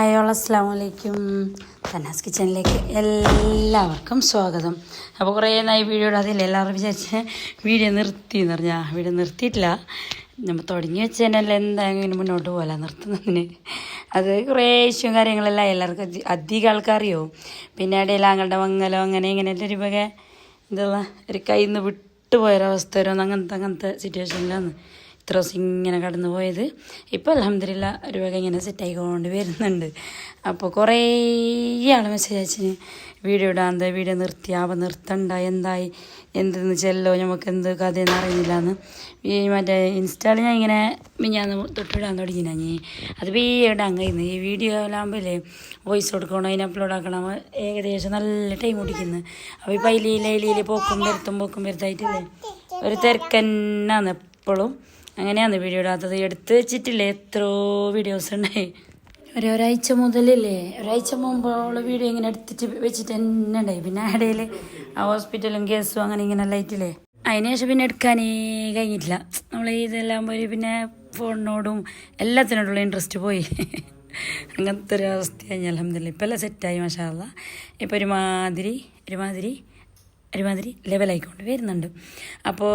Hi all അസ്സാം വലൈക്കും തന്നാസ് കിച്ചണിലേക്ക് എല്ലാവർക്കും സ്വാഗതം. അപ്പോൾ കുറേ നായി വീഡിയോ ഇടാതില്ല എല്ലാവരും വിചാരിച്ച് വീഡിയോ നിർത്തി എന്ന് പറഞ്ഞാൽ വീഡിയോ നിർത്തിയിട്ടില്ല. നമ്മൾ തുടങ്ങി വെച്ചതിനല്ല എന്തായാലും മുന്നോട്ട് പോകല നിർത്തുന്നതിന്? അത് കുറേ ഇഷ്യൂ കാര്യങ്ങളെല്ലാം എല്ലാവർക്കും അധികം ആൾക്കാറിയോ പിന്നെ ഇടയിൽ ആങ്ങളുടെ മങ്ങലോ അങ്ങനെ ഇങ്ങനെ ഒരു വക എന്താ ഒരു കയ്യിൽ നിന്ന് വിട്ടുപോയൊരവസ്ഥ വരും. അങ്ങനത്തെ അങ്ങനത്തെ സിറ്റുവേഷനിലാണ് ഇത്ര ദിവസം ഇങ്ങനെ കടന്നു പോയത്. ഇപ്പോൾ അലഹമില്ല ഒരു വക ഇങ്ങനെ സെറ്റായിക്കൊണ്ട് വരുന്നുണ്ട്. അപ്പോൾ കുറേ ആൾ മെസ്സേജ് അയച്ചിന് വീഡിയോ ഇടാന്ത് വീഡിയോ നിർത്തി അവ നിർത്തണ്ട എന്തായി എന്തെന്ന് ചെല്ലോ നമുക്ക് എന്ത് കഥയെന്ന് അറിയുന്നില്ല എന്ന് ഈ മറ്റേ ഇൻസ്റ്റാളിൽ ഞാൻ ഇങ്ങനെ ഞാൻ തൊട്ടിടാൻ തുടങ്ങി ഞാൻ. അത് വേ ഇടാൻ കഴിയുന്നു. ഈ വീഡിയോ ആകുമ്പോഴേ വോയിസ് കൊടുക്കണം അതിന് അപ്ലോഡ് ആക്കണം. ഏകദേശം നല്ല ടൈം ഓടിക്കുന്നു അപ്പോൾ ഈ പൈലി ലൈലിയിൽ പോക്കും വരുത്തും പോക്കും വരുത്തായിട്ടില്ലേ? ഒരു തിരക്കന്നാണ് എപ്പോഴും അങ്ങനെയാണ് വീഡിയോ ഇടാത്തത് എടുത്ത് വെച്ചിട്ടില്ലേ? എത്രയോ വീഡിയോസ് ഉണ്ടായി. ഒരു ഒരാഴ്ച മുതലില്ലേ? ഒരാഴ്ച മുമ്പുള്ള വീഡിയോ ഇങ്ങനെ എടുത്തിട്ട് വെച്ചിട്ട് തന്നെ ഉണ്ടായി. പിന്നെ ഇടയിൽ ആ ഹോസ്പിറ്റലും കേസും അങ്ങനെ ഇങ്ങനെ ലൈറ്റില്ലേ അതിനുശേഷം പിന്നെ എടുക്കാനേ കഴിഞ്ഞിട്ടില്ല. നമ്മൾ ഇതെല്ലാം പോയി പിന്നെ ഫോണിനോടും എല്ലാത്തിനോടുള്ള ഇൻട്രസ്റ്റ് പോയി. അങ്ങനത്തെ ഒരു അവസ്ഥയായി. അലഹമില്ല ഇപ്പം എല്ലാം സെറ്റായി മഷാല്ല ഇപ്പം ഒരുമാതിരി ഒരുമാതിരി ഒരുമാതിരി ലെവലായിക്കൊണ്ട് വരുന്നുണ്ട്. അപ്പോൾ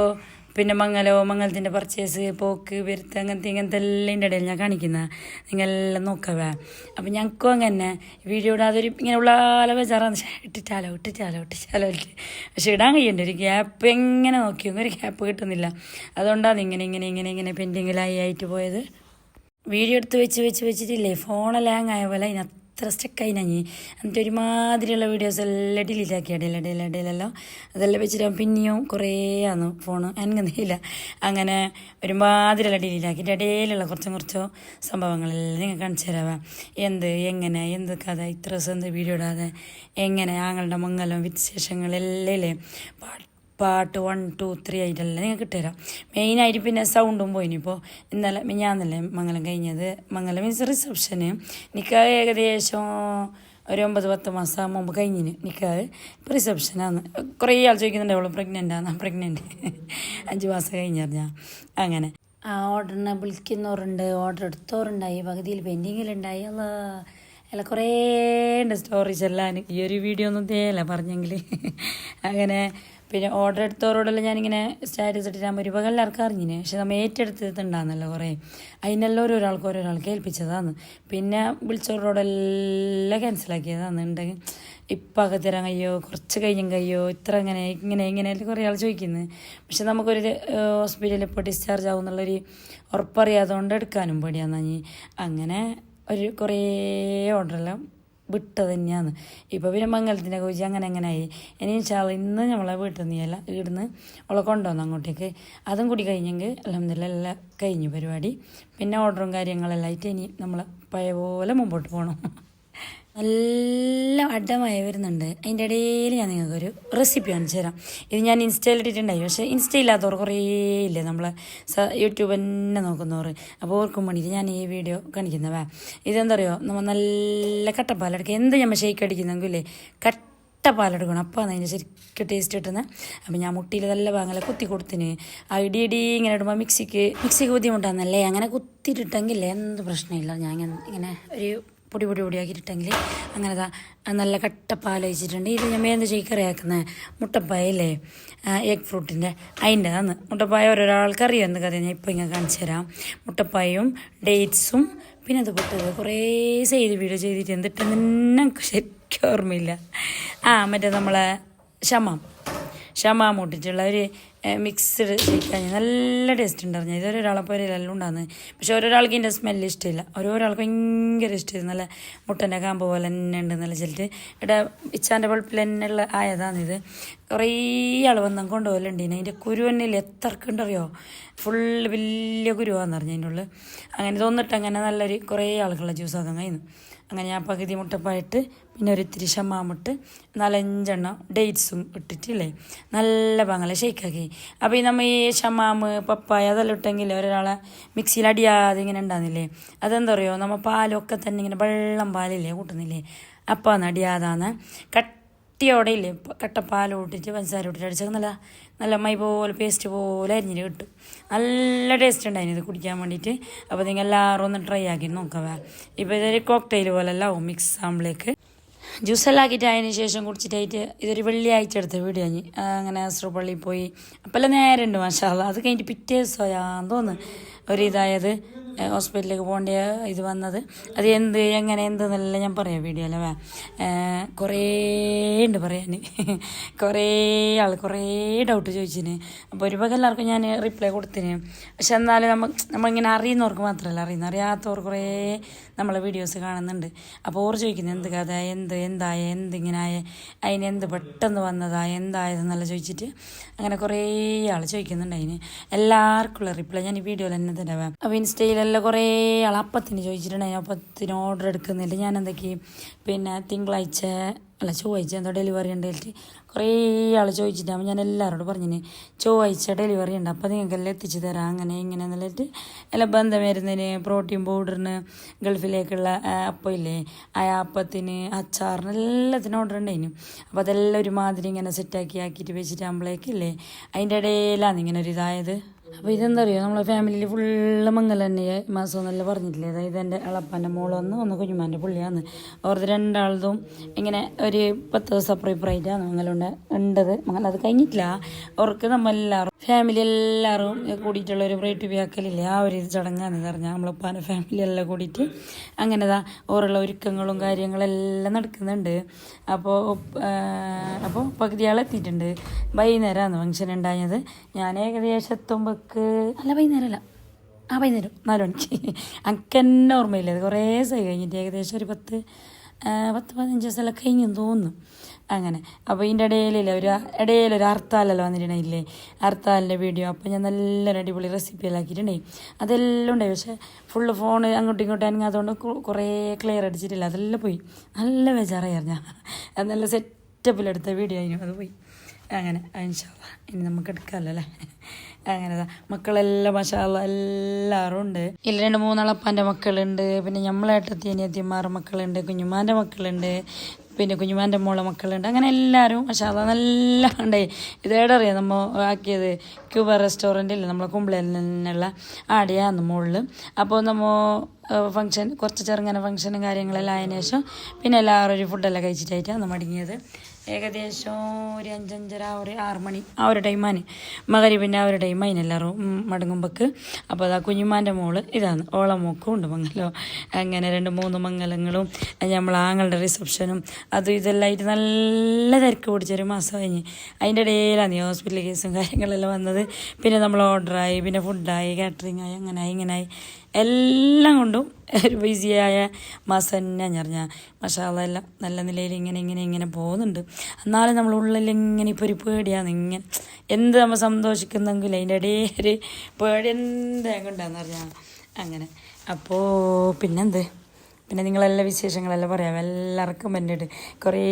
പിന്നെ മംഗലോ മംഗലത്തിന്റെ പർച്ചേസ് പോക്ക് വരുത്ത് അങ്ങനത്തെ ഇങ്ങനത്തെ എല്ലാം ഇടയിൽ ഞാൻ കാണിക്കുന്നത് നിങ്ങളെല്ലാം നോക്കവേ. അപ്പം ഞങ്ങൾക്കും അങ്ങനെ വീഡിയോ ഇടാതെ ഒരു ഇങ്ങനെ ഉള്ളാല ബേജാറാന്ന് പക്ഷേ ഇട്ടിട്ടാലോ ഇട്ടിട്ടാലോ ഇട്ടിട്ടാലോ ഇട്ട് പക്ഷേ ഇടാൻ കഴിയണ്ട. ഒരു ഗ്യാപ്പ് എങ്ങനെ നോക്കിയോ ഒരു ഗ്യാപ്പ് കിട്ടുന്നില്ല. അതുകൊണ്ടാണ് ഇങ്ങനെ ഇങ്ങനെ ഇങ്ങനെ ഇങ്ങനെ പെൻഡിങ്ങിലായി ആയിട്ട് പോയത്. വീഡിയോ എടുത്ത് വെച്ച് വെച്ച് വെച്ചിട്ടില്ലേ? ഫോണ് ലാങ് ആയ പോലെ അതിന് അത്ര സ്റ്റക്കായി ഞാൻ എന്നിട്ട് ഒരുമാതിരിയുള്ള വീഡിയോസ് എല്ലാം ഡിലീറ്റ് ആക്കി ഇടയിൽ ഇടയിൽ അതെല്ലാം വെച്ചിട്ട് പിന്നെയും കുറേ ആണ് ഫോണ് എനിക്കെന്തില്ല അങ്ങനെ ഒരുമാതിരിയുള്ള ഡിലീറ്റ് ആക്കിയിട്ട് ഇടയിലുള്ള കുറച്ചും കുറച്ചോ സംഭവങ്ങളെല്ലാം നിങ്ങൾ കാണിച്ചു തരാവാം. എന്ത് എങ്ങനെ എന്ത് കഥ? ഇത്ര ദിവസം എന്ത് വീഡിയോ ഇടാതെ? എങ്ങനെ? ആങ്ങളുടെ മംഗലം വിശേഷങ്ങളെല്ലാം പാട്ട് പാട്ട് വൺ ടു ത്രീ ആയിട്ടെല്ലാം നിങ്ങൾക്ക് ഇട്ടുതരാം മെയിനായിട്ട് പിന്നെ സൗണ്ടും പോയിനി ഇപ്പോൾ ഇന്നലെ ഞാന്നല്ലേ മംഗലം കഴിഞ്ഞത്. മംഗലം മീൻസ് റിസപ്ഷന് എനിക്ക് ഏകദേശം ഒരു ഒമ്പത് പത്ത് മാസം മുമ്പ് കഴിഞ്ഞിന് നിൽക്കാതെ ഇപ്പോൾ റിസപ്ഷനാണ് കുറേ ആൾ ചോദിക്കുന്നുണ്ട് അവൾ പ്രഗ്നന്റ് ആണ്? പ്രഗ്നന്റ് അഞ്ച് മാസം കഴിഞ്ഞറിഞ്ഞാൽ അങ്ങനെ. ആ ഓർഡറിനെ വിളിക്കുന്നവരുണ്ട്. ഓർഡർ എടുത്തവരുണ്ടായി. പകുതിയിൽ പെൻഡിങ്ങിലുണ്ടായി. അല്ല. അല്ല കുറേ ഉണ്ട് സ്റ്റോറീസ് എല്ലാം. ഈ ഒരു വീഡിയോ ഒന്നും തേല പറഞ്ഞെങ്കിൽ അങ്ങനെ. പിന്നെ ഓർഡർ എടുത്തവരോടെല്ലാം ഞാനിങ്ങനെ സ്റ്റാറ്റസ് ഇട്ടിട്ടാകുമ്പോൾ ഒരു പകൽ എല്ലാവർക്കും അറിഞ്ഞിന്? പക്ഷെ നമ്മൾ ഏറ്റെടുത്തിട്ടുണ്ടാകുന്നല്ലോ കുറേ. അതിനെല്ലാം ഓരോരാൾക്ക് ഓരോരാൾക്ക് ഏൽപ്പിച്ചതാണ് പിന്നെ വിളിച്ചവരോടെല്ലാം ക്യാൻസലാക്കിയതാണ് ഉണ്ടെങ്കിൽ ഇപ്പം അകത്തരാൻ കഴിയോ കുറച്ച് കഴിഞ്ഞും കഴിയോ ഇത്ര ഇങ്ങനെ ഇങ്ങനെ ഇങ്ങനെ കുറേ ആൾ ചോദിക്കുന്നത് പക്ഷെ നമുക്കൊരു ഹോസ്പിറ്റലിൽ ഇപ്പോൾ ഡിസ്ചാർജ് ആവും എന്നുള്ളൊരു ഉറപ്പറിയാത്തതുകൊണ്ട് എടുക്കാനും പേടിയാന്ന്. അങ്ങനെ ഒരു കുറേ ഓർഡറെല്ലാം വിട്ടത് തന്നെയാണ്. ഇപ്പോൾ പിന്നെ മംഗലത്തിന്റെ കോച്ചി അങ്ങനെ അങ്ങനെ ആയി ഇനി ഇൻഷാൽ ഇന്ന് നമ്മളെ വീട്ടിൽ നിന്നല്ല ഇവിടുന്ന് അവളെ കൊണ്ടുവന്നു അങ്ങോട്ടേക്ക്. അതും കൂടി കഴിഞ്ഞെങ്കിൽ അലഹമില്ല എല്ലാം കഴിഞ്ഞു പരിപാടി. പിന്നെ ഓർഡറും കാര്യങ്ങളെല്ലാം ആയിട്ട് ഇനി നമ്മൾ പഴയ പോലെ മുമ്പോട്ട് പോകണം നല്ല അഡമായി വരുന്നുണ്ട്. അതിന്റെ ഇടയിൽ ഞാൻ നിങ്ങൾക്കൊരു റെസിപ്പി കാണിച്ചു തരാം. ഇത് ഞാൻ ഇൻസ്റ്റയിൽ ഇട്ടിട്ടുണ്ടായി. പക്ഷേ ഇൻസ്റ്റ ഇല്ലാത്തവർ കുറേ ഇല്ല? നമ്മൾ യൂട്യൂബ് തന്നെ നോക്കുന്നവർ അപ്പോൾ ഓർക്കും വേണ്ടിയിട്ട് ഞാൻ ഈ വീഡിയോ കാണിക്കുന്നവേ ഇതെന്താ പറയുക നമ്മൾ നല്ല കട്ടപ്പാലെടുക്കുക എന്ത് നമ്മൾ ഷേക്ക് അടിക്കുന്നെങ്കിലേ കട്ട പാലെടുക്കണം അപ്പോൾ അതിന് ശരിക്കും ടേസ്റ്റ് കിട്ടുന്നത് അപ്പോൾ ഞാൻ മുട്ടിയിൽ നല്ല ഭാഗങ്ങളെ കുത്തി കൊടുത്തിന്. ആ ഇടി ഇടി ഇങ്ങനെ ഇടുമ്പോൾ മിക്സിക്ക് മിക്സിക്ക് ബുദ്ധിമുട്ടാന്നല്ലേ? അങ്ങനെ കുത്തിയിട്ടിട്ടെങ്കിൽ എന്ത് പ്രശ്നമില്ല. ഞാൻ ഇങ്ങനെ ഒരു പൊടി പൊടി പൊടിയാക്കിയിട്ടുണ്ടെങ്കിൽ അങ്ങനെ ദാ നല്ല കട്ടപ്പാൽ വെച്ചിട്ടുണ്ട് ഇത് ഞാൻ എന്ത് ചെയ്ക്കറിയാക്കുന്നത് മുട്ടപ്പായല്ലേ? എഗ് ഫ്രൂട്ടിന്റെ അതിന്റെ അന്ന് മുട്ടപ്പായ ഓരോരാൾക്ക് അറിയാം എന്ത് കഥ ഞാൻ ഇപ്പോൾ ഇങ്ങനെ കാണിച്ചു തരാം. മുട്ടപ്പായും ഡേറ്റ്സും പിന്നെ അത് പൊട്ടത് കുറേ ചെയ്ത് വീഡിയോ ചെയ്തിട്ട് എന്നിട്ട് നിന്നെ ശരിക്കും ഓർമ്മയില്ല. ആ മറ്റേ നമ്മളെ ഷമാ മുട്ടിട്ടുള്ള ഒരു മിക്സ്ഡ് ഷേക്കാണ് നല്ല ടേസ്റ്റ് ഉണ്ടായിരുന്നു. ഇത് ഒരാളെ പോലെ എല്ലാം ഉണ്ടാകുന്നത് പക്ഷെ ഓരോരാൾക്ക് ഇതിന്റെ സ്മെല്ല് ഇഷ്ടമില്ല. ഓരോരാൾക്ക് ഭയങ്കര ഇഷ്ടമായിരുന്നു. നല്ല മുട്ടന്റെ കാമ്പ് പോലെ തന്നെ ഉണ്ട് നല്ല ചെല്ലിട്ട് ഇവിടെ ഇച്ചാന്റെ പൾപ്പിൽ തന്നെ ഉള്ള ആയതാണിത് കുറേ ആൾ വന്നാൽ കൊണ്ടുപോകലുണ്ട് ഇനി അതിന്റെ കുരു തന്നെ ഇല്ല? എത്രക്കുണ്ടറിയോ ഫുള്ള് വലിയ കുരുവാന്ന് പറഞ്ഞു അതിന്റെ ഉള്ളിൽ. അങ്ങനെ തോന്നിട്ട് അങ്ങനെ നല്ലൊരു കുറേ ആൾക്കുള്ള ജ്യൂസ് ആക്കാൻ കഴിയുന്നു അങ്ങനെ ഞാൻ പകുതി മുട്ടപ്പായിട്ട് പിന്നെ ഒരു ഇത്തിരി ഷമാമിട്ട് നാലഞ്ചെണ്ണം ഡേറ്റ്സും ഇട്ടിട്ടില്ലേ? നല്ല പാങ്ങല ഷെയ്ക്കാക്കി അപ്പോൾ ഈ നമ്മൾ ഈ ഷമാമ് പപ്പായ അതെല്ലാം ഇട്ടെങ്കിൽ ഒരാളെ മിക്സിയിൽ അടിയാതെ ഇങ്ങനെ ഉണ്ടാകുന്നില്ലേ അതെന്താ പറയുക നമ്മൾ പാലൊക്കെ തന്നെ ഇങ്ങനെ വെള്ളം പാലില്ലേ കൂട്ടുന്നില്ലേ? അപ്പോൾ അടിയാതാന്ന് കട്ടിയോടെ ഇല്ലേ? കട്ട പാൽ ഇട്ടിട്ട് പഞ്ചസാര ഇട്ടിട്ട് അടിച്ചാൽ നല്ല നല്ല മൈ പോലെ പേസ്റ്റ് പോലെ അരിഞ്ഞിട്ട് കിട്ടും. നല്ല ടേസ്റ്റ് ഉണ്ടായിരുന്നു ഇത് കുടിക്കാൻ വേണ്ടിയിട്ട് അപ്പോൾ നിങ്ങൾ എല്ലാവരും ഒന്ന് ട്രൈ ആക്കി നോക്കാം ഇപ്പോൾ ഇതൊരു കോക്ടെയിൽ പോലെ അല്ല ആവും മിക്സ് ആകുമ്പോഴേക്ക് ജ്യൂസെല്ലാം ആക്കിയിട്ട് അതിന് ശേഷം കുടിച്ചിട്ടായിട്ട് ഇതൊരു വെള്ളിയാഴ്ച എടുത്ത വീഡിയോ ഞാൻ അങ്ങനെ അസ്രപ്പള്ളിയിൽ പോയി. അപ്പോൾ നേരം ഉണ്ട് മാഷാല്ല അത് കഴിഞ്ഞിട്ട് പിറ്റേ ദിവസമായാന്ന് തോന്നുന്നു ഒരു ഇതായത് ഏഹ് ഹോസ്പിറ്റലിലേക്ക് പോകേണ്ട ഇത് വന്നത്. അത് എന്ത് എങ്ങനെ എന്തെന്നെല്ലാം ഞാൻ പറയാം വീഡിയോ വേ കുറേ ഉണ്ട് പറയാൻ. കുറേ ആൾ കുറേ ഡൗട്ട് ചോദിച്ചിന്. അപ്പോൾ ഒരു എല്ലാവർക്കും ഞാൻ റിപ്ലൈ കൊടുത്തിന്. പക്ഷെ എന്നാലും നമ്മൾ നമ്മളിങ്ങനെ അറിയുന്നവർക്ക് മാത്രമല്ല അറിയുന്ന അറിയാത്തവർ കുറേ നമ്മളെ വീഡിയോസ് കാണുന്നുണ്ട്. അപ്പോൾ ഓർ ചോദിക്കുന്നത് എന്ത് കഥ? എന്ത്? എന്തായ? എന്തിങ്ങനായ? അതിന് എന്ത് പെട്ടെന്ന് വന്നതാ? എന്തായതെന്നെല്ലാം ചോദിച്ചിട്ട് അങ്ങനെ കുറേ ആൾ ചോദിക്കുന്നുണ്ട് അതിന് എല്ലാവർക്കുള്ള റിപ്ലൈ ഞാൻ ഈ വീഡിയോയിൽ തന്നെ തരാം. അപ്പോൾ ഇൻസ്റ്റയിലെല്ലാം കുറേ ആൾ അപ്പത്തിന് ചോദിച്ചിട്ടുണ്ടായിരുന്നു അപ്പത്തിന് ഓർഡർ എടുക്കുന്നില്ല. ഞാൻ എന്തൊക്കെ പിന്നെ തിങ്കളാഴ്ച അല്ല ചൊവ്വാഴ്ച എന്തോ ഡെലിവറി ഉണ്ടായിട്ട് കുറേ ആൾ ചോദിച്ചിട്ടാകുമ്പോൾ ഞാൻ എല്ലാവരോടും പറഞ്ഞിന് ചൊവ്വാഴ്ച ഡെലിവറി ഉണ്ട് അപ്പോൾ നിങ്ങൾക്കെല്ലാം എത്തിച്ചു തരാം അങ്ങനെ ഇങ്ങനെ എന്നുള്ളിട്ട് എല്ലാം ബന്ധം വരുന്നതിന് പ്രോട്ടീൻ പൗഡറിന് ഗൾഫിലേക്കുള്ള അപ്പം ആ അപ്പത്തിന് അച്ചാറിന് എല്ലാത്തിനും ഓർഡർ ഉണ്ടായിരുന്നു അപ്പോൾ അതെല്ലാം ഒരുമാതിരി ഇങ്ങനെ സെറ്റാക്കി ആക്കിയിട്ട് വെച്ചിട്ടാകുമ്പോഴേക്കില്ലേ അതിന്റെ ഇടയിലാണ് ഇങ്ങനെ ഒരു ഇതായത് അപ്പോൾ ഇതെന്താ അറിയോ നമ്മളെ ഫാമിലിയിൽ ഫുള്ള് മംഗല തന്നെ മാസം എന്നല്ല പറഞ്ഞിട്ടില്ലേ? അതായത് എന്റെ അളപ്പാന്റെ മോളൊന്ന് ഒന്ന് കുഞ്ഞുമാന്റെ പുള്ളിയാണ്. അവർക്ക് രണ്ടാളതും ഇങ്ങനെ ഒരു പത്ത് ദിവസം അപ്പുറം മംഗലുണ്ട് ഉണ്ടത്. മംഗലം അത് കഴിഞ്ഞിട്ടില്ല. അവർക്ക് നമ്മളെല്ലാവരും ഫാമിലി എല്ലാവരും കൂടിയിട്ടുള്ള ഒരു ബ്രൈറ്റ് വ്യാക്കലില്ലേ ആ ഒരു ചടങ്ങാന്ന് പറഞ്ഞാൽ നമ്മളപ്പാന്റെ ഫാമിലി എല്ലാം കൂടിയിട്ട് അങ്ങനെതാ ഓരോ ഒരുക്കങ്ങളും കാര്യങ്ങളെല്ലാം നടക്കുന്നുണ്ട്. അപ്പോൾ അപ്പോൾ പകുതി ആളെത്തിയിട്ടുണ്ട് വൈകുന്നേരമാണ് ഫംഗ്ഷൻ ഉണ്ടായത്. ഞാൻ ഏകദേശം എത്തുമ്പോൾക്ക് അല്ല വൈകുന്നേരമല്ല ആ വൈകുന്നേരം. നാല് മണിക്ക്. അനക്ക് തന്നെ ഓർമ്മയില്ല. അത് കുറേ ദിവസമായി കഴിഞ്ഞിട്ട് ഏകദേശം ഒരു പത്ത് പത്ത് പതിനഞ്ച് ദിവസമെല്ലാം കഴിഞ്ഞെന്ന് തോന്നുന്നു. അങ്ങനെ. അപ്പോൾ ഇതിന്റെ ഇടയിലില്ല ഒരു ഇടയിലൊരു ഹർത്താലല്ലോ വന്നിട്ടുണ്ടായില്ലേ? ഹർത്താലിന്റെ വീഡിയോ. അപ്പോൾ ഞാൻ നല്ലൊരു അടിപൊളി റെസിപ്പിയെല്ലാം ആക്കിയിട്ടുണ്ടായി. അതെല്ലാം ഉണ്ടായി. പക്ഷേ ഫുള്ള് ഫോൺ അങ്ങോട്ടും ഇങ്ങോട്ടും അനങ്ങാത്തതുകൊണ്ട് കുറേ ക്ലിയർ അടിച്ചിട്ടില്ല. അതെല്ലാം പോയി. നല്ല ബേജാറായിരുന്നു അത് നല്ല സെറ്റപ്പിലെടുത്ത വീഡിയോ ആയിരുന്നു. അത് പോയി. അങ്ങനെ ഇൻഷാല്ല ഇനി നമുക്ക് എടുക്കാമല്ലോ അല്ലേ? അങ്ങനെ മക്കളെല്ലാം മഷാല്ല എല്ലാവരും ഉണ്ട്. ഇതിൽ രണ്ട് മൂന്നാളപ്പാന്റെ മക്കളുണ്ട്. പിന്നെ നമ്മളേട്ടത്തി അനിയത്തിമാരുടെ മക്കളുണ്ട്. കുഞ്ഞുമാന്റെ മക്കളുണ്ട്. പിന്നെ കുഞ്ഞുമാന്റെ മോളെ മക്കളുണ്ട്. അങ്ങനെ എല്ലാവരും മഷാള നല്ല ഉണ്ടായി ഇതേടെ അറിയാം? നമ്മൾ ആക്കിയത് ക്യൂബ റെസ്റ്റോറന്റിൽ നമ്മളെ കുമ്പളെല്ലാം ആടിയാന്ന് മുകളിൽ അപ്പോൾ നമ്മൾ ഫംഗ്ഷൻ കുറച്ച് ചെറുങ്ങനെ ഫംഗ്ഷനും കാര്യങ്ങളെല്ലാം ആയതിനു ശേഷം പിന്നെ എല്ലാവരും ഒരു ഫുഡെല്ലാം കഴിച്ചിട്ടായിട്ടാണ് മടങ്ങിയത് ഏകദേശം ഒരു അഞ്ചഞ്ചര ഒരു ആറ് മണി ആ ഒരു ടൈമാണ് മകരിവിന്റെ ആ ഒരു ടൈമാണ് എല്ലാവരും മടങ്ങുമ്പോൾക്ക് അപ്പോൾ അതാ കുഞ്ഞുമാന്റെ മോൾ ഇതാണ്. ഓള മോക്കും ഉണ്ട് മംഗലോ. അങ്ങനെ രണ്ട് മൂന്ന് മംഗലങ്ങളും നമ്മൾ ആങ്ങളുടെ റിസപ്ഷനും അതും ഇതെല്ലാം ആയിട്ട് നല്ല തിരക്ക് പിടിച്ചൊരു മാസം കഴിഞ്ഞ്. അതിന്റെ ഇടയിലാണ് ഈ ഹോസ്പിറ്റൽ കേസും കാര്യങ്ങളെല്ലാം വന്നത്. പിന്നെ നമ്മൾ ഓർഡറായി പിന്നെ ഫുഡായി കാറ്ററിംഗ് ആയി അങ്ങനെ ആയി ഇങ്ങനെ ആയി. എല്ലാം കൊണ്ടും ഒരു ബിസിയായ മാസം തന്നെ ഞറിഞ്ഞ എല്ലാം നല്ല നിലയിൽ ഇങ്ങനെ ഇങ്ങനെ ഇങ്ങനെ പോകുന്നുണ്ട്. എന്നാലും നമ്മൾ ഉള്ളിൽ ഇങ്ങനെ ഇപ്പോൾ ഒരു പേടിയാണ്. ഇങ്ങനെ എന്ത് നമ്മൾ സന്തോഷിക്കുന്നെങ്കിൽ അതിന്റെ ഇടയിൽ ഒരു പേടി എന്താ കൊണ്ടാന്ന് പറഞ്ഞാൽ അങ്ങനെ. അപ്പോൾ പിന്നെന്ത്? പിന്നെ നിങ്ങളെല്ലാ വിശേഷങ്ങളെല്ലാം പറയാം. എല്ലാവർക്കും വേണ്ടിയിട്ട് കുറേ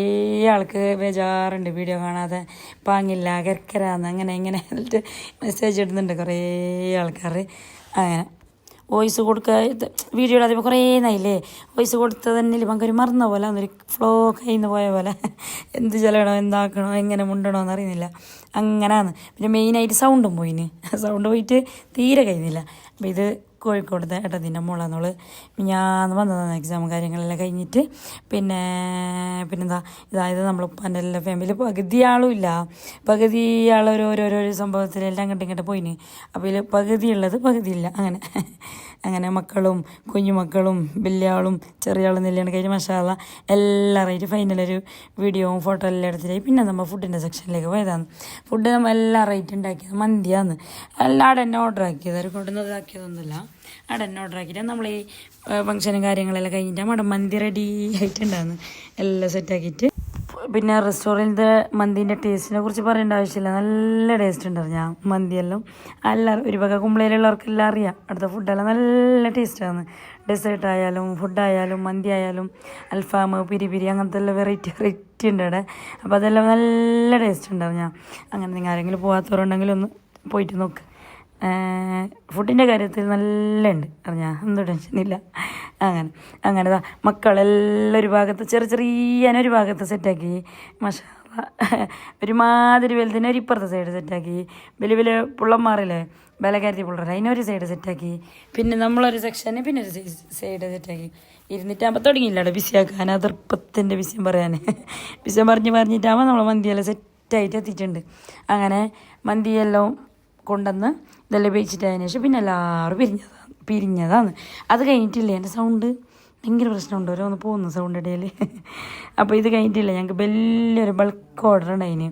ആൾക്ക് ബേജാറുണ്ട്. വീഡിയോ കാണാതെ പാങ്ങില്ല കരക്കരാന്ന് അങ്ങനെ ഇങ്ങനെ മെസ്സേജ് ഇടുന്നുണ്ട് കുറേ ആൾക്കാർ. അങ്ങനെ. വോയിസ് കൊടുക്കുക. വീഡിയോയുടെ വീഡിയോ ഇടാതെ കുറേ നായില്ലേ? വോയിസ് കൊടുത്തത് തന്നെ ഒരു മറന്ന പോലെ അന്നൊരു ഫ്ലോ കയ്യിൽ പോയ പോലെ. എന്ത് ചെല്ലണോ എന്താക്കണോ എങ്ങനെ മുണ്ടണോ എന്നറിയുന്നില്ല അങ്ങനെയാണ് പിന്നെ മെയിനായിട്ട് സൗണ്ടും പോയിന്. സൗണ്ട് പോയിട്ട് തീരെ കഴിയുന്നില്ല. അപ്പം ഇത് കോഴിക്കോടത്തെ ഏട്ടത്തിന്റെ മോളാന്നോൾ. ഞാൻ വന്നതാണ് എക്സാം കാര്യങ്ങളെല്ലാം കഴിഞ്ഞിട്ട്. പിന്നെ പിന്നെന്താ? ഇതായത് നമ്മളിപ്പം എല്ലാ ഫാമിലി പകുതി ആളും ഇല്ല പകുതി ആളൊരു ഓരോരോ സംഭവത്തിലെല്ലാം അങ്ങോട്ടും ഇങ്ങോട്ട് പോയിന്. അപ്പോൾ ഇതിൽ പകുതി ഉള്ളത് പകുതി ഇല്ല അങ്ങനെ അങ്ങനെ മക്കളും കുഞ്ഞുമക്കളും വലിയ ആളും ചെറിയ ആളും നെല്ലാണ് കഴിഞ്ഞ് മഷാല എല്ലാവരായിട്ട് ഫൈനലൊരു വീഡിയോയും ഫോട്ടോ എല്ലാം എടുത്തിട്ടായി പിന്നെ നമ്മൾ ഫുഡിന്റെ സെക്ഷനിലേക്ക് പോയതാണ്. ഫുഡ് നമ്മൾ എല്ലാ റേറ്റ് ഉണ്ടാക്കിയത് മന്തിയാന്ന്. എല്ലാവരും എന്നെ ഓർഡർ ആക്കിയത്. അവർ കൊണ്ടുവന്ന് ഇതാക്കിയതൊന്നുമില്ല അവിടെ തന്നെ ഓർഡർ ആക്കിയിട്ട് നമ്മൾ ഈ ഫംഗ്ഷനും കാര്യങ്ങളെല്ലാം കഴിഞ്ഞിട്ട് നമ്മുടെ മന്തി റെഡി ആയിട്ടുണ്ടായിരുന്നു. എല്ലാം സെറ്റാക്കിയിട്ട് പിന്നെ റെസ്റ്റോറന്റിന്റെ മന്തിന്റെ ടേസ്റ്റിനെ കുറിച്ച് പറയേണ്ട ആവശ്യമില്ല. നല്ല ടേസ്റ്റ് ഉണ്ടായിരുന്നു. ഞാൻ മന്തിയെല്ലാം എല്ലാവരും ഒരു വക കുമ്പളയിലുള്ളവർക്കെല്ലാം അറിയാം. അടുത്ത ഫുഡെല്ലാം നല്ല ടേസ്റ്റാണ് ഡെസേർട്ട് ആയാലും ഫുഡായാലും മന്തി ആയാലും അൽഫാം പിരി പിരി അങ്ങനത്തെ എല്ലാം വെറൈറ്റി വെറൈറ്റി ഉണ്ട് അവിടെ. അപ്പോൾ അതെല്ലാം നല്ല ടേസ്റ്റ് ഉണ്ടാവും ഞാൻ. അങ്ങനെ നിങ്ങൾ ആരെങ്കിലും പോകാത്തവരുണ്ടെങ്കിൽ ഒന്ന് പോയിട്ട് നോക്ക്. ഫുഡിന്റെ കാര്യത്തിൽ നല്ല ഉണ്ട് അറിഞ്ഞാൽ എന്തും ടെൻഷനില്ല അങ്ങനെ അങ്ങനെ മക്കളെല്ലാം ഒരു ഭാഗത്ത് ചെറിയ ചെറിയ ഒരു ഭാഗത്ത് സെറ്റാക്കി മഷാ ഒരുമാതിരി വലുതിനെ ഒരു ഇപ്പുറത്തെ സൈഡ് സെറ്റാക്കി വലിയ വലിയ പുള്ളന്മാറില്ലേ ബലകാരത്തി പിള്ളേർ അതിനൊരു സൈഡ് സെറ്റാക്കി പിന്നെ നമ്മളൊരു സെക്ഷന് പിന്നെ ഒരു സൈഡ് സെറ്റാക്കി ഇരുന്നിട്ടാകുമ്പോൾ തുടങ്ങിയില്ലടോ ബിസിയാക്കാൻ അതർപ്പത്തിന്റെ വിഷയം പറയാൻ വിഷയം പറഞ്ഞ് പറഞ്ഞിട്ടാകുമ്പോൾ നമ്മൾ മന്തിയെല്ലാം സെറ്റായിട്ട് എത്തിയിട്ടുണ്ട്. അങ്ങനെ മന്തിയെല്ലാം കൊണ്ടുവന്ന് ഇതെല്ലാം വെച്ചിട്ടതിന് ശേഷം പിന്നെ എല്ലാവരും പിരിഞ്ഞതാണ് പിരിഞ്ഞതാണ്. അത് കഴിഞ്ഞിട്ടില്ലേ? എന്റെ സൗണ്ട് ഭയങ്കര പ്രശ്നമുണ്ട്. ഓരോന്ന് പോകുന്നു സൗണ്ട് ഇടയിൽ അപ്പോൾ ഇത് കഴിഞ്ഞിട്ടില്ല. ഞങ്ങൾക്ക് വലിയൊരു ബൾക്ക് ഓർഡർ ഉണ്ടായിന്.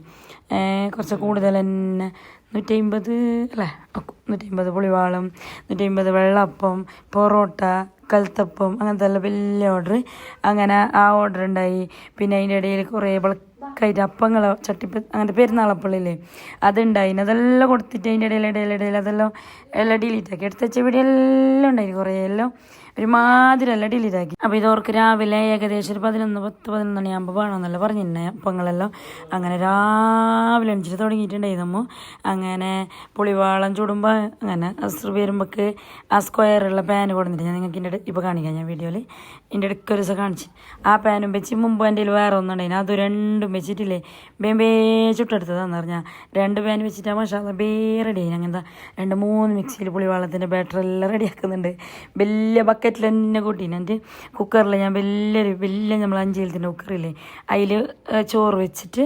കുറച്ച് കൂടുതൽ തന്നെ. നൂറ്റമ്പത് അല്ലേ? നൂറ്റമ്പത് പുളിവാളം നൂറ്റമ്പത് വെള്ളപ്പം പൊറോട്ട കൽത്തപ്പം അങ്ങനത്തെ എല്ലാം വലിയ ഓർഡർ. അങ്ങനെ ആ ഓർഡർ ഉണ്ടായി. പിന്നെ അതിന്റെ ഇടയിൽ കുറേ ബൾക്കായിട്ട് അപ്പങ്ങൾ ചട്ടിപ്പ അങ്ങനത്തെ പെരുന്നാളപ്പള്ളില്ലേ അതുണ്ടായി അതെല്ലാം കൊടുത്തിട്ട് അതിന്റെ ഇടയിൽ ഇടയിൽ ഇടയിൽ അതെല്ലാം എല്ലാം ഡിലീറ്റ് ആക്കി. എടുത്ത വെച്ച വീഡിയോ എല്ലാം ഉണ്ടായിരുന്നു കുറേ എല്ലാം ഒരുമാതിരി എല്ലാം ഡിലീറ്റ് ആക്കി അപ്പോൾ ഓർക്ക് രാവിലെ ഏകദേശം ഒരു പതിനൊന്ന് പത്ത് പതിനൊന്ന് മണിയാകുമ്പോൾ വേണമെന്നല്ല പറഞ്ഞിരുന്നേ? അപ്പങ്ങളെല്ലാം അങ്ങനെ രാവിലെ എണിച്ചിട്ട് തുടങ്ങിയിട്ടുണ്ടായിരുന്നു അങ്ങനെ പുളിവാളം ചൂടുമ്പോൾ അങ്ങനെ അസ്രു വരുമ്പോൾക്ക് ആ സ്ക്വയറുള്ള പാന് കൊടുത്തിട്ട് ഞാൻ നിങ്ങൾക്ക് ഇതിന്റെ ഇപ്പോൾ കാണിക്കാം ഞാൻ വീഡിയോയിൽ ഇതിന്റെ ഇടയ്ക്ക് ഒരു ദിവസം കാണിച്ച്. ആ പാനും വെച്ച് മുമ്പ് എന്റെ വേറെ ഒന്നുണ്ടായിരുന്നു അത് രണ്ടും വെച്ചിട്ടില്ലേ? ബേബേ ചുട്ടെടുത്തതാന്ന് പറഞ്ഞാൽ രണ്ട് പാൻ വെച്ചിട്ട് മഷാ ബേ റെഡി ആയി. രണ്ട് മൂന്ന് മിക്സിയിൽ പുളിവെള്ളത്തിന്റെ ബാറ്റർ എല്ലാം റെഡിയാക്കുന്നുണ്ട് വലിയ ബക്കറ്റിൽ തന്നെ കൂട്ടീന്. എന്റെ കുക്കറിൽ ഞാൻ വലിയൊരു വലിയ നമ്മൾ അഞ്ചേലത്തിന്റെ കുക്കറില്ലേ അതിൽ ചോറ് വെച്ചിട്ട്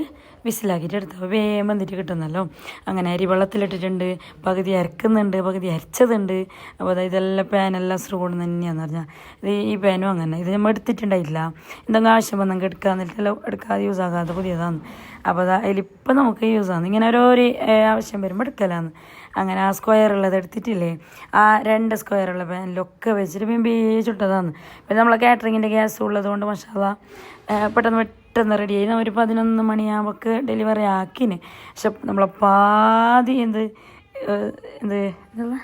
വിസിലാക്കിയിട്ട് എടുത്ത് വേഗം വന്നിട്ട് കിട്ടുന്നല്ലോ. അങ്ങനെ അരി വെള്ളത്തിലിട്ടിട്ടുണ്ട് പകുതി അരക്കുന്നുണ്ട് പകുതി അരച്ചതുണ്ട്. അപ്പോൾ അതായത് ഇതെല്ലാം പാനെല്ലാം സ്രൂണ് തന്നെയാന്ന് പറഞ്ഞാൽ ഇത് ഈ പാനും അങ്ങനെ ഇത് നമ്മൾ എടുത്തിട്ടുണ്ടായില്ല എന്തെങ്കിലും ആവശ്യം വന്നെങ്കിൽ എടുക്കാന്നില്ലല്ലോ എടുക്കാതെ യൂസ് ആകാതെ പുതിയതാണ്. അപ്പോൾ അതാ അതിലിപ്പോൾ നമുക്ക് യൂസ് ആണ്. ഇങ്ങനെ ഓരോ ആവശ്യം വരുമ്പോൾ എടുക്കലാന്ന്. അങ്ങനെ ആ സ്ക്വയർ ഉള്ളത് എടുത്തിട്ടില്ലേ? ആ രണ്ട് സ്ക്വയർ ഉള്ള പാനിലൊക്കെ വെച്ചിട്ട് ബിമ്പി ചുട്ടതാണ് പിന്നെ നമ്മളെ കാറ്ററിങ്ങിന്റെ ഗ്യാസ് ഉള്ളത് കൊണ്ട് മഷാല പെട്ടെന്ന് പെട്ടെന്ന് റെഡി ആയി. ഒരു പതിനൊന്ന് മണിയാവൊക്കെ ഡെലിവറി ആക്കിന്. പക്ഷെ നമ്മളെ പാതി എന്ത് എന്ത് എന്താ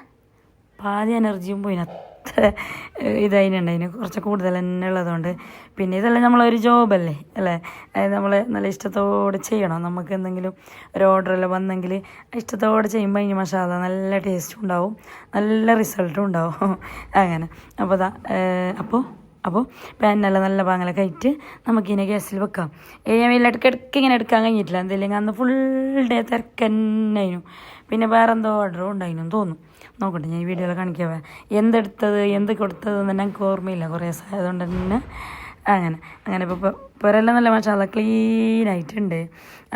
പാതി എനർജിയും പോയിന്. അത്ര ഇതായിനുണ്ടായിന് കുറച്ച് കൂടുതൽ തന്നെ ഉള്ളതുകൊണ്ട്. പിന്നെ ഇതെല്ലാം നമ്മളൊരു ജോബല്ലേ അല്ലേ? അതായത് നമ്മൾ നല്ല ഇഷ്ടത്തോടെ ചെയ്യണം. നമുക്ക് എന്തെങ്കിലും ഒരു ഓർഡറെല്ലാം വന്നെങ്കിൽ ഇഷ്ടത്തോടെ ചെയ്യുമ്പോൾ അതിന് മസാല നല്ല ടേസ്റ്റും ഉണ്ടാവും. നല്ല റിസൾട്ടും ഉണ്ടാവും. അങ്ങനെ. അപ്പോൾ അപ്പോൾ അപ്പോൾ പാനെല്ലാം നല്ല പാങ്ങലൊക്കെ ആയിട്ട് നമുക്കിങ്ങനെ ഗ്യാസിൽ വെക്കാം. വലിയ ഇടയ്ക്ക് ഇടയ്ക്ക് ഇങ്ങനെ എടുക്കാൻ കഴിഞ്ഞിട്ടില്ല. എന്തെങ്കിലും അന്ന് ഫുൾ ഡേ തിരക്കന്നായിരുന്നു പിന്നെ വേറെ എന്തോ ഓർഡറും ഉണ്ടായിരുന്നു തോന്നുന്നു. നോക്കട്ടെ ഞാൻ ഈ വീഡിയോയിൽ കാണിക്കാവേ. എന്തെടുത്തത് എന്ത് കൊടുത്തത് എന്ന് എനിക്ക് ഓർമ്മയില്ല. കുറേ ആയതുകൊണ്ട് തന്നെ അങ്ങനെ. അങ്ങനെ ഇപ്പോൾ പുരെല്ലാം നല്ല മസാല ക്ലീൻ ആയിട്ടുണ്ട്.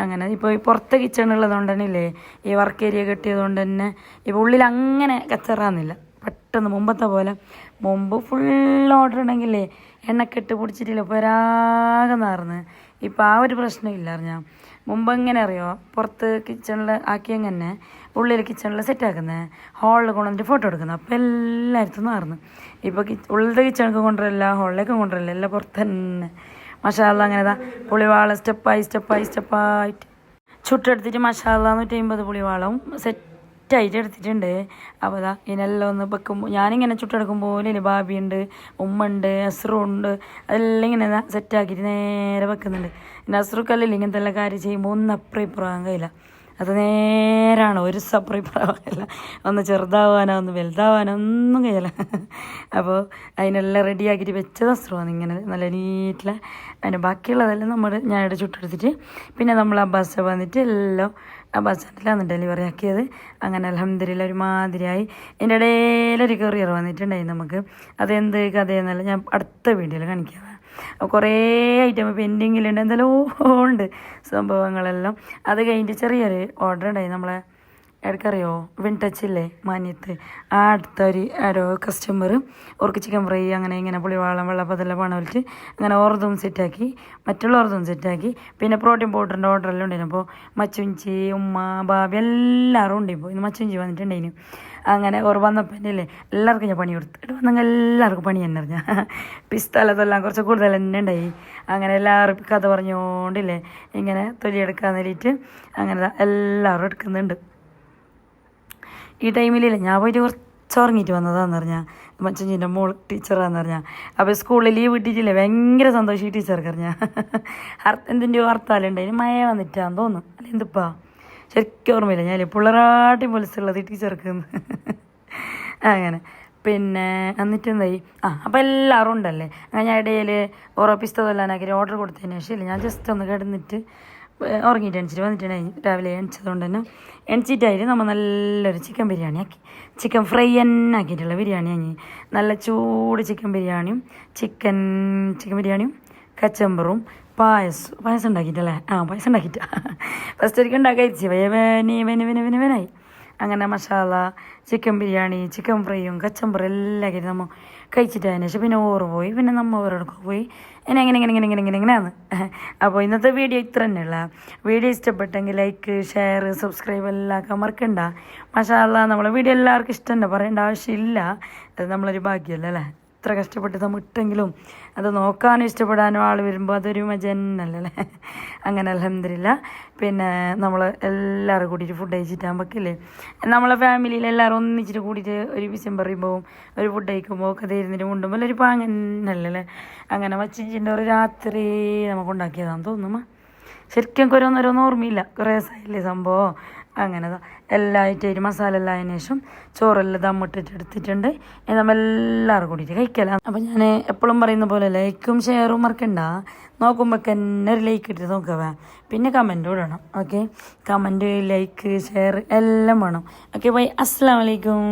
അങ്ങനെ ഇപ്പോൾ ഈ പുറത്ത് കിച്ചൺ ഉള്ളതുകൊണ്ട് തന്നെ ഇല്ലേ ഈ വർക്ക് ഏരിയ കെട്ടിയതുകൊണ്ട് തന്നെ ഇപ്പോൾ ഉള്ളിൽ അങ്ങനെ കച്ചറാന്നില്ല പെട്ടെന്ന് മുമ്പത്തെ പോലെ. മുമ്പ് ഫുൾ ഓർഡർ ഉണ്ടെങ്കിലേ എണ്ണക്കെട്ട് പിടിച്ചിട്ടില്ല? പൊരാകെ നാർന്ന്. ഇപ്പം ആ ഒരു പ്രശ്നമില്ല അറിഞ്ഞാൽ മുമ്പ് എങ്ങനെ അറിയോ പുറത്ത് കിച്ചണിൽ ആക്കിയങ്ങനെ ഉള്ളിൽ കിച്ചണിൽ സെറ്റാക്കുന്നത് ഹാളിൽ കൊണ്ടുവന്നിട്ട് ഫോട്ടോ എടുക്കുന്നത് അപ്പോൾ എല്ലായിടത്തും നാർന്ന്. ഇപ്പോൾ ഉള്ളിലത്തെ കിച്ചണിലേക്ക് കൊണ്ടുവരില്ല ഹാളിലേക്ക് കൊണ്ടുവരില്ല എല്ലാം പുറത്ത് തന്നെ. മഷാല അങ്ങനെ ഇതാ. പുളിവാള സ്റ്റെപ്പായി സ്റ്റെപ്പായി സ്റ്റെപ്പായിട്ട് ചുട്ടെടുത്തിട്ട് മഷാല നൂറ്റി അമ്പത് പുളിവാളവും സെറ്റ് സെറ്റായിട്ട് എടുത്തിട്ടുണ്ട്. അപ്പോൾ അതാ ഇതിനെല്ലാം ഒന്ന് വെക്കുമ്പോൾ ഞാനിങ്ങനെ ചുട്ടെടുക്കും പോലെ ബാബിയുണ്ട് ഉമ്മ ഉണ്ട് അസ്രുണ്ട് അതെല്ലാം ഇങ്ങനെ സെറ്റാക്കിയിട്ട് നേരെ വെക്കുന്നുണ്ട്. പിന്നെ അസ്രുക്കല്ലല്ലേ ഇങ്ങനത്തെ എല്ലാ കാര്യം ചെയ്യുമ്പോൾ ഒന്ന് അപ്പുറം ഇപ്പുറം കഴിയില്ല അത് നേരാണ് ഒരു സപ്പുറം ഇപ്പുറമാകില്ല ഒന്ന് ചെറുതാവാനോ ഒന്ന് വലുതാവാനോ ഒന്നും കഴിയില്ല അപ്പോൾ അതിനെല്ലാം റെഡിയാക്കിയിട്ട് വെച്ചത് അസ്രുവാണ്. ഇങ്ങനെ നല്ല നീറ്റിൽ അതിന്റെ ബാക്കിയുള്ളതെല്ലാം നമ്മൾ ഞാനിവിടെ ചുട്ടെടുത്തിട്ട് പിന്നെ നമ്മൾ അബ്ബാസ് വന്നിട്ട് എല്ലാം അബ്ബാസ് സ്റ്റാൻഡിലാണ് ഡെലിവറി ആക്കിയത്. അങ്ങനെ അലഹമ്മദില്ല ഒരുമാതിരിയായി. എന്റെ ഇടയിലൊരു കെറിയർ വന്നിട്ടുണ്ടായി നമുക്ക്. അതെന്ത് കഥയെന്നല്ല ഞാൻ അടുത്ത വീഡിയോയിൽ കാണിക്കാം കുറേ ഐറ്റം പെൻഡിങ്ങിലുണ്ട് എന്തെല്ലോ ഉണ്ട് സംഭവങ്ങളെല്ലാം. അത് കഴിഞ്ഞിട്ട് ചെറിയൊരു ഓർഡർ ഉണ്ടായി നമ്മളെ ഇടയ്ക്കറിയോ? വിൻ ടച്ച് ഇല്ലേ? മാന്യത്ത്. ആ അടുത്ത ഒരു ആരോ കസ്റ്റമർ ഓർക്ക് ചിക്കൻ ഫ്രൈ അങ്ങനെ ഇങ്ങനെ പുളിവാളം വെള്ളപ്പതെല്ലാം വലിച്ച് അങ്ങനെ ഓർതും സെറ്റാക്കി. മറ്റുള്ള ഓർതും സെറ്റാക്കി. പിന്നെ പ്രോട്ടീൻ പൗഡറിന്റെ ഓർഡറെല്ലാം ഉണ്ടായിരുന്നു അപ്പോൾ മച്ചുഞ്ചി ഉമ്മ ബാബി എല്ലാവരും ഉണ്ട് ഇപ്പോൾ ഇന്ന് മച്ചുഞ്ചി വന്നിട്ടുണ്ടായിന് അങ്ങനെ ഓർ വന്നപ്പോൾ തന്നെ ഇല്ലേ എല്ലാവർക്കും ഞാൻ പണി കൊടുത്തു ഇവിടെ വന്നെങ്കിൽ എല്ലാവർക്കും പണി തന്നെ അറിഞ്ഞാൽ പിസ്തലത്തെല്ലാം കുറച്ച് കൂടുതൽ തന്നെ ഉണ്ടായി. അങ്ങനെ എല്ലാവരും കഥ പറഞ്ഞുകൊണ്ടില്ലേ ഇങ്ങനെ തൊലിയെടുക്കാൻ വേണ്ടിയിട്ട്. അങ്ങനെ എല്ലാവരും എടുക്കുന്നുണ്ട്. ഈ ടൈമിലില്ല. ഞാൻ പോയിട്ട് കുറച്ച് ഉറങ്ങിയിട്ട് വന്നതാന്ന് പറഞ്ഞാൽ മച്ചഞ്ചിന്റെ മോൾ ടീച്ചറാന്ന് പറഞ്ഞാൽ അപ്പോൾ സ്കൂളിൽ ലീവ് കിട്ടിയിട്ടില്ലേ. ഭയങ്കര സന്തോഷം ഈ ടീച്ചർക്ക് അറിഞ്ഞാൽ എന്തിന്റെയോ ഹർത്താലുണ്ട്. അതിന് മഴ വന്നിട്ടാന്ന് തോന്നുന്നു. അല്ല എന്തിപ്പാ? ശരിക്കും ഓർമ്മയില്ല. ഞാൻ പിള്ളേരാട്ടി പോലീസുള്ളത് ടീച്ചർക്ക് അങ്ങനെ. പിന്നെ എന്നിട്ട് എന്തായി? ആ അപ്പോൾ എല്ലാവരും ഉണ്ടല്ലേ? ഞാൻ ഇടയിൽ ഓരോ പിസ്തതെല്ലാനാക്കി ഓർഡർ കൊടുത്തതിന് ശേഷം ഞാൻ ജസ്റ്റ് ഒന്ന് കിടന്നിട്ട് ഉറങ്ങിയിട്ട് എണിച്ചിട്ട് വന്നിട്ടുണ്ടായി രാവിലെ എണിച്ചതുകൊണ്ട് തന്നെ എണിച്ചിട്ടായിട്ട് നമ്മൾ നല്ലൊരു ചിക്കൻ ബിരിയാണി ആക്കി ചിക്കൻ ഫ്രൈ തന്നെ ആക്കിയിട്ടുള്ള ബിരിയാണി ആക്കി നല്ല ചൂട് ചിക്കൻ ബിരിയാണിയും ചിക്കൻ ചിക്കൻ ബിരിയാണിയും കച്ചമ്പറും പായസം പായസം ഉണ്ടാക്കിയിട്ടല്ലേ ആ പായസം ഉണ്ടാക്കിയിട്ട് ഫസ്റ്റ് ഒരിക്കൽ ഉണ്ടാക്കി വേവനി വെന വെന വെന വേനായി അങ്ങനെ മസാല ചിക്കൻ ബിരിയാണി ചിക്കൻ ഫ്രൈയും കച്ചമ്പറും എല്ലാം ആക്കിയിട്ട് നമ്മൾ കഴിച്ചിട്ട് അതിന് ശേഷം പിന്നെ ഓറ് പോയി. പിന്നെ നമ്മൾ ഓരോടൊക്കെ പോയി. ഇങ്ങനെ ഇങ്ങനെ ഇങ്ങനെ ഇങ്ങനെ ഇങ്ങനെ ഇങ്ങനെ അപ്പോൾ ഇന്നത്തെ വീഡിയോ ഇത്ര തന്നെയുള്ള. വീഡിയോ ഇഷ്ടപ്പെട്ടെങ്കിൽ ലൈക്ക് ഷെയർ സബ്സ്ക്രൈബ് എല്ലാം മറക്കണ്ട. മഷാല്ല നമ്മളെ വീഡിയോ എല്ലാവർക്കും ഇഷ്ടമുണ്ട് പറയേണ്ട ആവശ്യമില്ല. അത് നമ്മളൊരു ഭാഗ്യമല്ലേ? അല്ലേ ഇത്ര കഷ്ടപ്പെട്ട് നമ്മൾ ഇട്ടെങ്കിലും അത് നോക്കാനും ഇഷ്ടപ്പെടാനും ആൾ വരുമ്പോൾ അതൊരു മജന്നല്ലേ അങ്ങനെ അലഹമില്ല പിന്നെ നമ്മൾ എല്ലാവരും കൂടിയിട്ട് ഫുഡ് കഴിച്ചിട്ടാകുമ്പോഴേക്കില്ലേ നമ്മളെ ഫാമിലിയിൽ എല്ലാവരും ഒന്നിച്ചിട്ട് കൂടിയിട്ട് ഒരു വിഷം പറയുമ്പോൾ ഒരു ഫുഡ് കഴിക്കുമ്പോൾ ഒക്കെ തരുന്നിട്ട് മുണ്ടുമ്പോൾ ഒരു പാങ്ങന്നല്ലേ അങ്ങനെ വച്ചിന്റെ ഒരു രാത്രി നമുക്ക് ഉണ്ടാക്കിയതാണെന്ന് തോന്നുന്നു ശരിക്കും ഓരോന്നോരോന്നും ഓർമ്മയില്ല. കുറേ ദിവസമായില്ലേ സംഭവം. അങ്ങനെ ദാ എല്ലായിട്ട് ഒരു മസാല എല്ലാം അതിന് ശേഷം ചോറെല്ലാം ദമ്മിട്ടിട്ട് എടുത്തിട്ടുണ്ട്. ഇനി നമ്മൾ എല്ലാവരും കൂടിയിട്ട് കഴിക്കല. അപ്പം ഞാൻ എപ്പോഴും പറയുന്ന പോലെ ലൈക്കും ഷെയറും മറക്കണ്ട. നോക്കുമ്പോൾ തന്നെ ഒരു ലൈക്ക് ഇട്ടിട്ട് നോക്കുക പിന്നെ കമന്റ് ഇടണം ഓക്കെ കമന്റ് ലൈക്ക് ഷെയർ എല്ലാം വേണം. ഓക്കെ ബൈ അസ്സാം വലൈക്കും